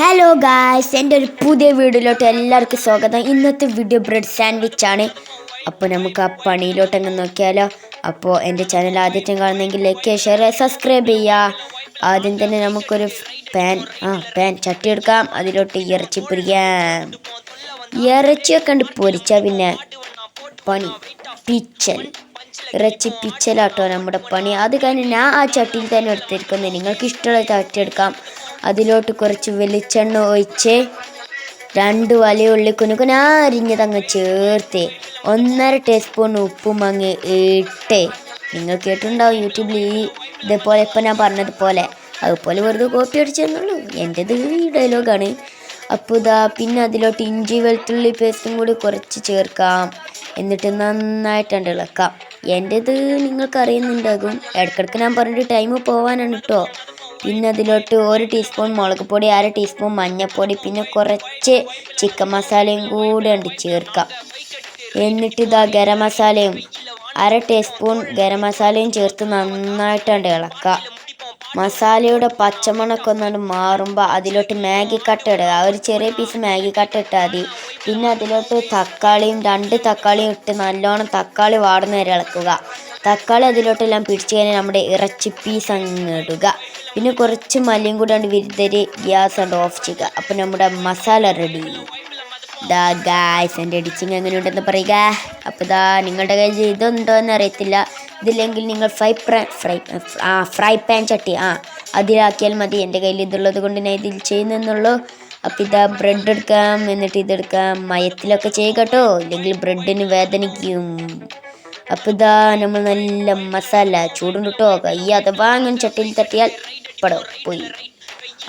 Hello guys എന്റെ ഒരു പുതിയ വീഡിയോയിലോട്ട് എല്ലാവർക്കും സ്വാഗതം. ഇന്നത്തെ വീഡിയോ ബ്രെഡ് സാൻഡ്വിച്ച് ആണ്. അപ്പോൾ നമുക്ക് ആ പണിയിലോട്ട് അങ്ങ് നോക്കിയാലോ. അപ്പോൾ എന്റെ ചാനൽ ആദ്യത്തെ കാണുന്നെങ്കിൽ ലൈക്ക് ഷെയർ സബ്സ്ക്രൈബ് ചെയ്യുക ആദ്യം തന്നെ നമുക്കൊരു പാൻ ആ പാൻ ചട്ടി എടുക്കാം. അതിലോട്ട് ഇറച്ചി പൊരിക്കാം. ഇറച്ചിയൊക്കെ കണ്ട് പൊരിച്ചാൽ പിന്നെ പണി. പിച്ചൽ. ഇറച്ചി പിച്ചലാട്ടോ നമ്മുടെ പണി. അത് കഴിഞ്ഞ് ഞാൻ ആ ചട്ടിയിൽ തന്നെ എടുത്തിരിക്കുന്നത്. നിങ്ങൾക്ക് ഇഷ്ടമുള്ള ചട്ടി എടുക്കാം. അതിലോട്ട് കുറച്ച് വെളിച്ചെണ്ണ ഒഴിച്ച് രണ്ട് വലിയ ഉള്ളി കുനുകുന അരിഞ്ഞതങ്ങ് ചേർത്ത് ഒന്നര ടീസ്പൂൺ ഉപ്പും അങ്ങ് ഇട്ട്. നിങ്ങൾ കേട്ടിട്ടുണ്ടാവും യൂട്യൂബിൽ ഈ ഇതേപോലെ ഇപ്പം ഞാൻ പറഞ്ഞതുപോലെ. അതുപോലെ വെറുതെ കോപ്പി അടിച്ചെന്നുള്ളൂ എന്റെത് ഈ ഡയലോഗാണ് അപ്പോൾ ഇതാ പിന്നെ അതിലോട്ട് ഇഞ്ചി വെളുത്തുള്ളി പേസ്റ്റും കൂടി കുറച്ച് ചേർക്കാം. എന്നിട്ട് നന്നായിട്ടുണ്ട് ഇളക്കാം. എന്റെത് നിങ്ങൾക്ക് അറിയുന്നുണ്ടാകും ഇടയ്ക്കിടയ്ക്ക് ഞാൻ പറഞ്ഞിട്ട് ടൈം പോവാനാണ് കേട്ടോ പിന്നെ അതിലോട്ട് ഒരു ടീസ്പൂൺ മുളക് പൊടി അര ടീസ്പൂൺ മഞ്ഞൾപ്പൊടി പിന്നെ കുറച്ച് ചിക്കൻ മസാലയും കൂടെ ഉണ്ട് ചേർക്കാം. എന്നിട്ട് ഇതാ ഗരം മസാലയും അര ടീസ്പൂൺ ഗരം മസാലയും ചേർത്ത് നന്നായിട്ടുണ്ട് ഇളക്കുക. മസാലയുടെ പച്ചമണൊക്കെ ഒന്നാണ് മാറുമ്പോൾ അതിലോട്ട് മാഗി കട്ട ഇടുക. ഒരു ചെറിയ പീസ് മാഗി കട്ട ഇട്ടാൽ മതി. പിന്നെ അതിലോട്ട് തക്കാളിയും രണ്ട് തക്കാളിയും ഇട്ട് നല്ലോണം തക്കാളി വാടുന്ന വരെ ഇളക്കുക. തക്കാളി അതിലോട്ടെല്ലാം പിടിച്ച് കഴിഞ്ഞാൽ നമ്മുടെ ഇറച്ചി പീസ് അങ്ങ് ഇടുക. പിന്നെ കുറച്ച് മല്ലിയും കൂടെ ഉണ്ട് വിരുദ്ധര് ഗ്യാസ് ഉണ്ട് ഓഫ് ചെയ്യുക. അപ്പം നമ്മുടെ മസാല റെഡി ദാ ഗായ്സ് എന്റെ എഡിറ്റിങ് എങ്ങനെയുണ്ടെന്ന് പറയുക. അപ്പോൾ ദാ നിങ്ങളുടെ കയ്യിൽ ഇതുണ്ടോ എന്ന് അറിയത്തില്ല. ഇതില്ലെങ്കിൽ നിങ്ങൾ ഫ്രൈ ഫ്രൈ ഫ്രൈ ആ ഫ്രൈ പാൻ ചട്ടി ആ അതിലാക്കിയാൽ മതി. എന്റെ കയ്യിൽ ഇതുള്ളത് കൊണ്ട് ഞാൻ ഇതിൽ ചെയ്യുന്നെന്നുള്ളൂ. അപ്പോൾ ഇതാ ബ്രെഡ് എടുക്കാം. എന്നിട്ട് ഇതെടുക്കാം. മയത്തിലൊക്കെ ചെയ്യുക കേട്ടോ. ഇല്ലെങ്കിൽ ബ്രെഡിന് വേദനിക്കും. അപ്പോൾ ഇതാ നമ്മൾ നല്ല മസാല ചൂടുണ്ട് കേട്ടോ കൈ അഥവാ അങ്ങനെ ചട്ടിയിൽ തട്ടിയാൽ പടം പോയി.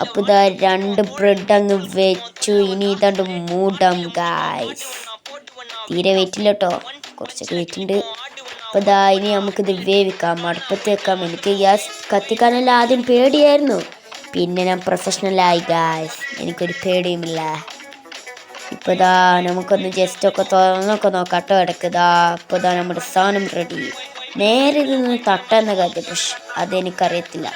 അപ്പോൾ ഇതാ രണ്ട് ബ്രെഡ് അങ്ങ് വെച്ചു. ഇനി ഇതാണ്ട് മൂടം ഗായ്സ് തീരെ വെയിറ്റില്ല കേട്ടോ കുറച്ചൊക്കെ വെയിറ്റുണ്ട് അപ്പോൾ ഇതാ ഇനി നമുക്കിത് വേവിക്കാം. അടുപ്പത്ത് വെക്കാം. എനിക്ക് ഗ്യാസ് കത്തിക്കാനല്ല ആദ്യം പേടിയായിരുന്നു. പിന്നെ ഞാൻ പ്രൊഫഷണലായി ഗായ്സ് എനിക്കൊരു പേടിയുമില്ല. ഇപ്പോൾ ഇതാ നമുക്കൊന്ന് ജസ്റ്റ് ഒക്കെ തുറന്നൊക്കെ നോക്കാം കേട്ടോ ഇടയ്ക്ക് ഇതാ ഇപ്പോൾ ഇതാ നമ്മുടെ സാധനം റെഡി നേരെ ഇതൊന്ന് തട്ടെന്ന കാര്യം പക്ഷെ അതെനിക്കറിയത്തില്ല.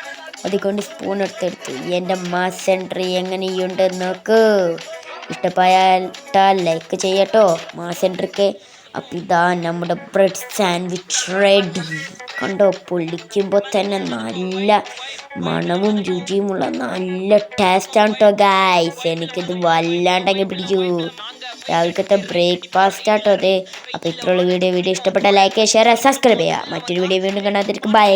അതുകൊണ്ട് സ്പൂൺ എടുത്തെടുത്തു. എന്റെ മാസ് എൻട്രി എങ്ങനെയുണ്ട് നോക്ക്. ഇഷ്ടപ്പെട്ടാൽ ലൈക്ക് ചെയ്യട്ടോ. മാസ് എൻട്രിക്ക് അപ്പം ഇതാ നമ്മുടെ ബ്രെഡ് സാൻഡ്വിച്ച് റെഡി കണ്ടോ പൊള്ളിക്കുമ്പോൾ തന്നെ നല്ല മണവും രുചിയുമുള്ള നല്ല ടേസ്റ്റാണ് കേട്ടോ ഗായ്സ് എനിക്കിത് വല്ലാണ്ടങ്ങ് പിടിച്ചു. രാവിലത്തെ ബ്രേക്ക്ഫാസ്റ്റ് ആട്ടോ അതെ അപ്പോൾ ഇത്രയുള്ള വീഡിയോ. വീഡിയോ ഇഷ്ടപ്പെട്ട ലൈക്ക് ഷെയർ സബ്സ്ക്രൈബ് ചെയ്യുക മറ്റൊരു വീഡിയോ വീണ്ടും കാണാതിരിക്കും ബൈ